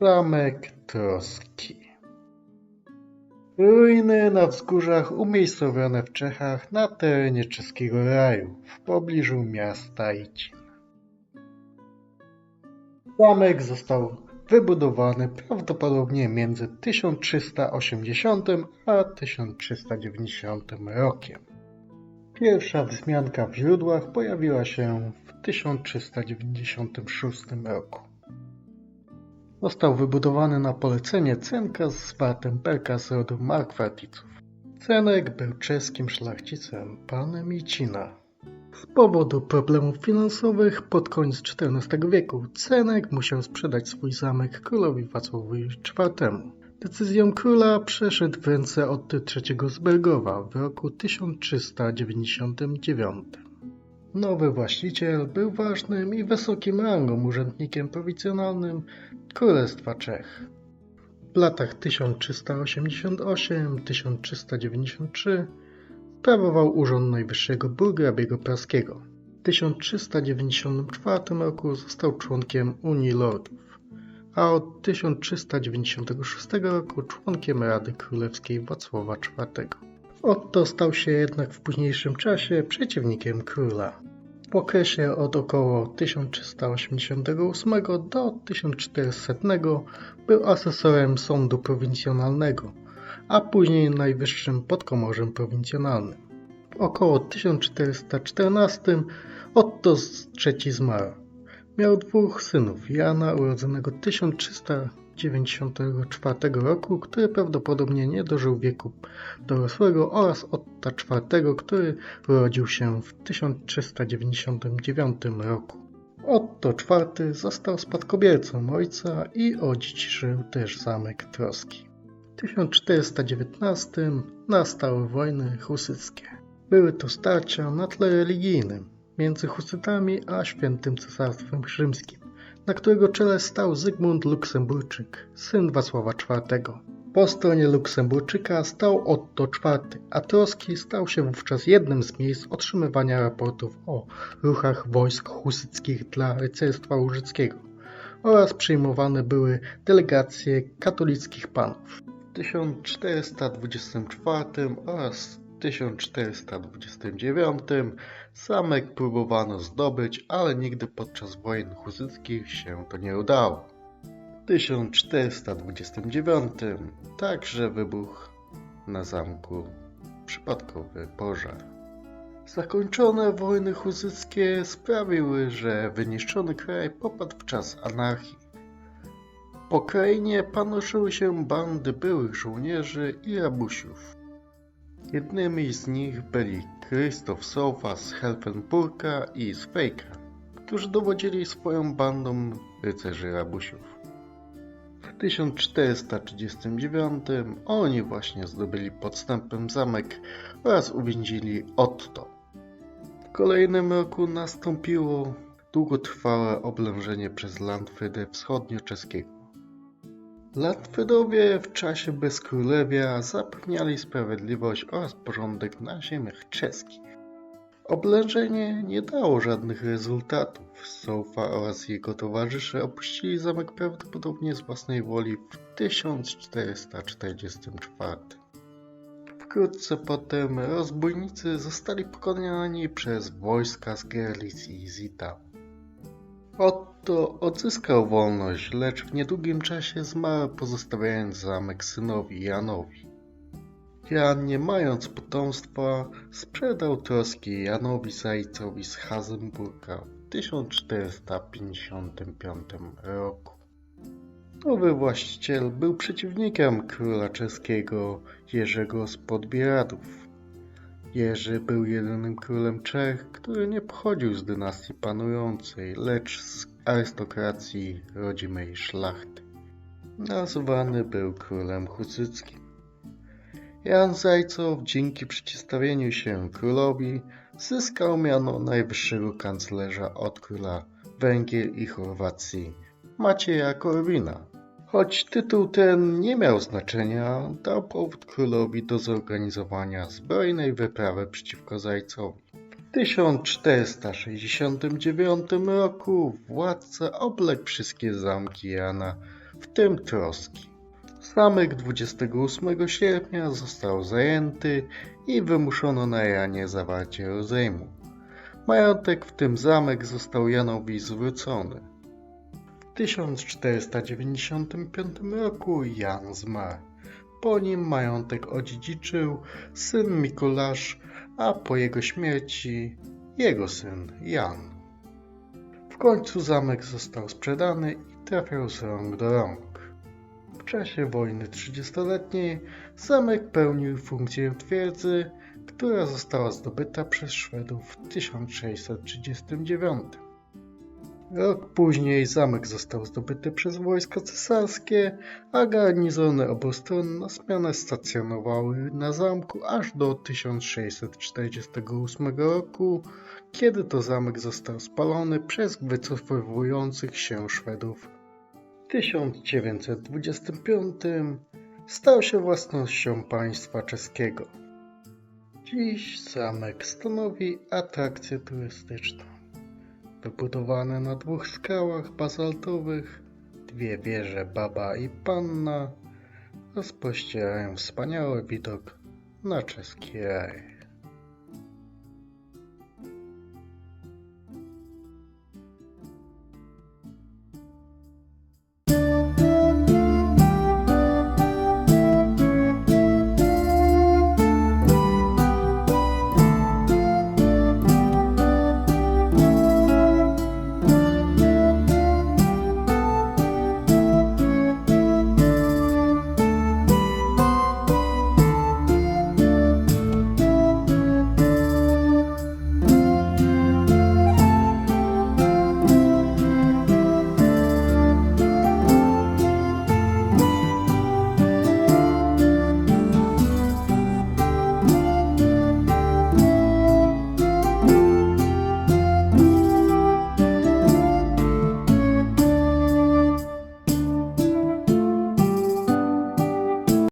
Zamek Troski Ruiny na wzgórzach umiejscowione w Czechach na terenie czeskiego raju, w pobliżu miasta Icin. Zamek został wybudowany prawdopodobnie między 1380 a 1390 rokiem. Pierwsza wzmianka w źródłach pojawiła się w 1396 roku. Został wybudowany na polecenie Cenka z Wartenberga z rodu Markwarticów. Cenek był czeskim szlachcicem, panem Icina. Z powodu problemów finansowych pod koniec XIV wieku Cenek musiał sprzedać swój zamek królowi Wacławowi IV. Decyzją króla przeszedł w ręce Otty III z Bergowa w roku 1399. Nowy właściciel był ważnym i wysokim rangą urzędnikiem prowincjonalnym Królestwa Czech. W latach 1388-1393 sprawował urząd najwyższego burgrabiego praskiego. W 1394 roku został członkiem Unii Lordów, a od 1396 roku członkiem Rady Królewskiej Wacława IV. Otto stał się jednak w późniejszym czasie przeciwnikiem króla. W okresie od około 1388 do 1400 był asesorem sądu prowincjonalnego, a później najwyższym podkomorzem prowincjonalnym. W około 1414 Otto III zmarł. Miał dwóch synów, Jana urodzonego 1394 roku, który prawdopodobnie nie dożył wieku dorosłego oraz Otta IV, który urodził się w 1399 roku. Otto IV został spadkobiercą ojca i odziedziczył też zamek Troski. W 1419 nastały wojny husyckie. Były to starcia na tle religijnym między husytami a świętym cesarstwem rzymskim, na którego czele stał Zygmunt Luksemburczyk, syn Wacława IV. Po stronie Luksemburczyka stał Otto IV, a Troski stał się wówczas jednym z miejsc otrzymywania raportów o ruchach wojsk husyckich dla rycerstwa łużyckiego oraz przyjmowane były delegacje katolickich panów. W 1424 oraz 1429 zamek próbowano zdobyć, ale nigdy podczas wojen husyckich się to nie udało. W 1429 także wybuchł na zamku przypadkowy pożar. Zakończone wojny husyckie sprawiły, że wyniszczony kraj popadł w czas anarchii. Po krainie panoszyły się bandy byłych żołnierzy i rabusiów. Jednymi z nich byli Krzysztof Sowa z Helfenburga i z Fejka, którzy dowodzili swoją bandą rycerzy rabusiów. W 1439 oni właśnie zdobyli podstępem zamek oraz uwięzili Otto. W kolejnym roku nastąpiło długotrwałe oblężenie przez Landfrydę wschodnio-czeskiego. Latwydowie w czasie bezkrólewia zapewniali sprawiedliwość oraz porządek na ziemiach czeskich. Oblężenie nie dało żadnych rezultatów. Sofa oraz jego towarzysze opuścili zamek prawdopodobnie z własnej woli w 1444. Wkrótce potem rozbójnicy zostali pokonani przez wojska z Gerlitz i Zita. Otto odzyskał wolność, lecz w niedługim czasie zmarł, pozostawiając zamek synowi Janowi. Jan, nie mając potomstwa, sprzedał troski Janowi Zajcowi z Hasenburga w 1455 roku. Nowy właściciel był przeciwnikiem króla czeskiego Jerzego z Podbieradów. Jerzy był jedynym królem Czech, który nie pochodził z dynastii panującej, lecz z arystokracji rodzimej szlachty. Nazwany był królem husyckim. Jan Zajcow dzięki przeciwstawieniu się królowi zyskał miano najwyższego kanclerza od króla Węgier i Chorwacji Macieja Korwina. Choć tytuł ten nie miał znaczenia, dał powód królowi do zorganizowania zbrojnej wyprawy przeciwko Zajcowi. W 1469 roku władca obległ wszystkie zamki Jana w tym troski. Zamek 28 sierpnia został zajęty i wymuszono na Janie zawarcie rozejmu. Majątek, w tym zamek, został Janowi zwrócony. W 1495 roku Jan zmarł. Po nim majątek odziedziczył syn Mikulasz, a po jego śmierci jego syn Jan. W końcu zamek został sprzedany i trafiał z rąk do rąk. W czasie wojny trzydziestoletniej zamek pełnił funkcję twierdzy, która została zdobyta przez Szwedów w 1639. Rok później zamek został zdobyty przez wojska cesarskie, a garnizony obu stron na zmianę stacjonowały na zamku aż do 1648 roku, kiedy to zamek został spalony przez wycofywujących się Szwedów. W 1925 stał się własnością państwa czeskiego. Dziś zamek stanowi atrakcję turystyczną. Wybudowane na dwóch skałach bazaltowych, dwie wieże Baba i Panna rozpościerają wspaniały widok na czeski raj.